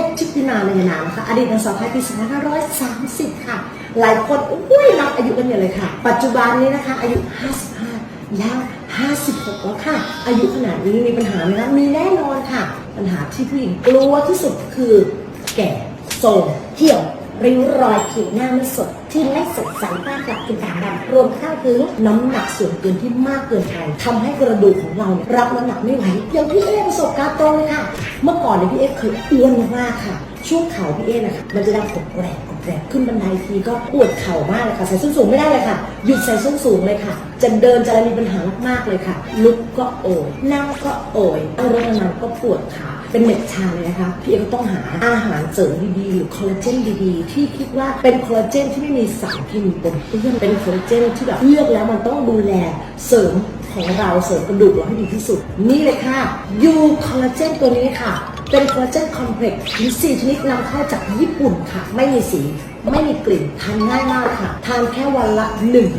ฟชิตินาในยนามนะคะอดีตนางสาวไทยปี 2530 ค่ะ หลายคนอุ้ยรับอายุกันอยู่เลยค่ะ ปัจจุบันนี้นะคะ อายุ 55แล้ว56 แล้วค่ะ อายุขนาดนี้มีปัญหาไหมคะมีแน่นอนค่ะ ปัญหาที่ผู้หญิงกลัวที่สุดคือ แก่โทรมเหี่ยวริ้วรอยผิวหน้าไม่สด ที่ไม่สดใสมากกับเป็นด่างดำรวมทั้งถึงน้ำหนักส่วนเกินที่มากเกินไปทำให้กระดูกของเราเนี่ยรับน้ำหนักไม่ไหวอย่างพี่เอประสบการณ์ตรงเลยค่ะ เมื่อก่อนเนี่ยพี่เอเคยอ้วนมากค่ะช่วงเข่าพี่เอนะคะมันจะดังกดแกรกกดแกรกขึ้นบันไดทีก็ปวดเข่ามากเลยค่ะใส่ส้นสูงไม่ได้เลยค่ะหยุดใส่ส้นสูงเลยค่ะ จะเดินจะอะไรมีปัญหามากๆเลยค่ะ ลุกก็โอยนั่งก็โอยนั่งรถนานก็ปวดขา เป็นเม็ดชาเลยนะคะพี่เอก็ต้องหาอาหารเสริมดีๆหรือคอลลาเจนดีๆ ที่คิดว่าเป็นคอลลาเจนที่ไม่มีสารพิมีปนเปื้อนเป็นคอลลาเจนที่แบบเลือกแล้วมันต้องดูแลเสริมของเราเสริมกระดูกเราให้ดีที่สุด นี่เลยค่ะยูคอลลาเจนตัวนี้ค่ะ เป็นคอลลาเจนคอมเพล็กซ์มีสี่ชนิดนำเข้าจากญี่ปุ่นค่ะ ไม่มีสี ไม่มีกลิ่นทานง่ายมากค่ะ ทานแค่วันละ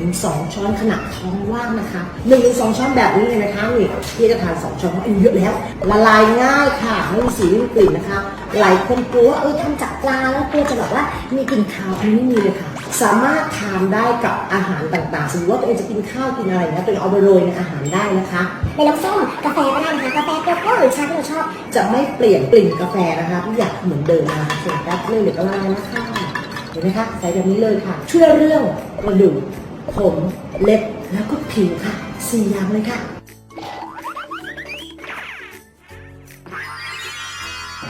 1-2 ช้อนขณะท้องว่างนะคะ 1-2 ช้อนแบบนี้เลยนะคะนี่พี่จะทาน 2 ช้อนเพราะอายุเยอะแล้ว ละลายง่ายค่ะไม่มีสีไม่มีกลิ่นนะคะ หลายคนกลัวว่าเออทำจากปลาแล้วกลัวจะแบบว่ามีกลิ่นคาวอันนี้ไม่มีเลยค่ะ สามารถทานได้กับอาหารต่างๆสมมติว่าตัวเองจะกินข้าวกินอะไรนะตัวเองเอาไปโรยในอาหารได้นะคะเป็นน้ำส้มกาแฟก็ได้นะคะกาแฟโกโก้หรือชาที่เราชอบ จะไม่เปลี่ยนกลิ่นกาแฟนะคะทุกอย่างเหมือนเดิมนะคะส่วนแป๊บนึงเดี๋ยวก็ละลายนะคะ เห็นไหมคะใส่แบบนี้เลยค่ะ ช่วยเรื่องกระดูกผมเล็บแล้วก็ผิวค่ะสี่อย่างเลยค่ะ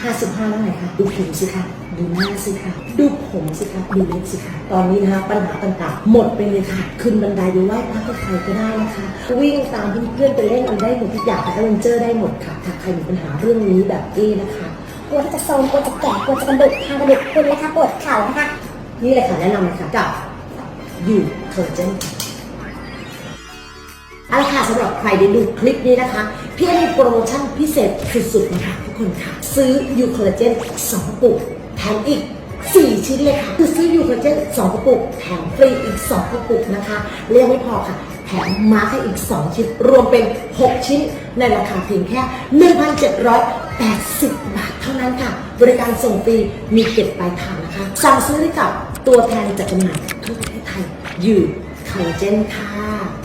55แล้วไงคะดูผิวสิคะดูหน้าสิคะดูผมสิคะดูเล็บสิคะตอนนี้นะคะปัญหาต่างๆ หมดไปเลยค่ะ ขึ้นบันไดไปไหว้พระกับใครก็ได้นะคะ วิ่งตามเพื่อนๆไปเล่นอะไรได้หมดทุกอย่างค่ะแอดเวนเจอร์ได้หมดค่ะถ้าใครมีปัญหาเรื่องนี้แบบเอ้นะคะกลัวที่จะโทรมกลัวจะแก่กลัวจะกระดูกทางกระดูกพรุนนะคะปวดเข่านะคะ นี่เลยค่ะแนะนำเลยค่ะกับยูคอลลเจนเอาละค่ะสำหรับใครได้ดูคลิปนี้นะคะ พี่มีโปรโมชั่นพิเศษสุดๆนะคะทุกคนค่ะ ซื้อยูคอลลาเจน2กระปุกแถมอีก 4 ชิ้นเลยค่ะ คือซื้อยูคอลลาเจน2กระปุกแถมฟรีอีก 2กระปุกนะคะเรียกไม่พอค่ะ แถมมาร์คให้อีก 2 ชิ้น รวมเป็น 6 ชิ้น ในราคาเพียงแค่ 1,780 บาทเท่านั้นค่ะ บริการส่งฟรีมีเก็บปลายทางนะคะสั่งซื้อได้กับ ตัวแทนจากจำหน่ายทั่วประเทศไทยยูคอลลาเจนค่ะ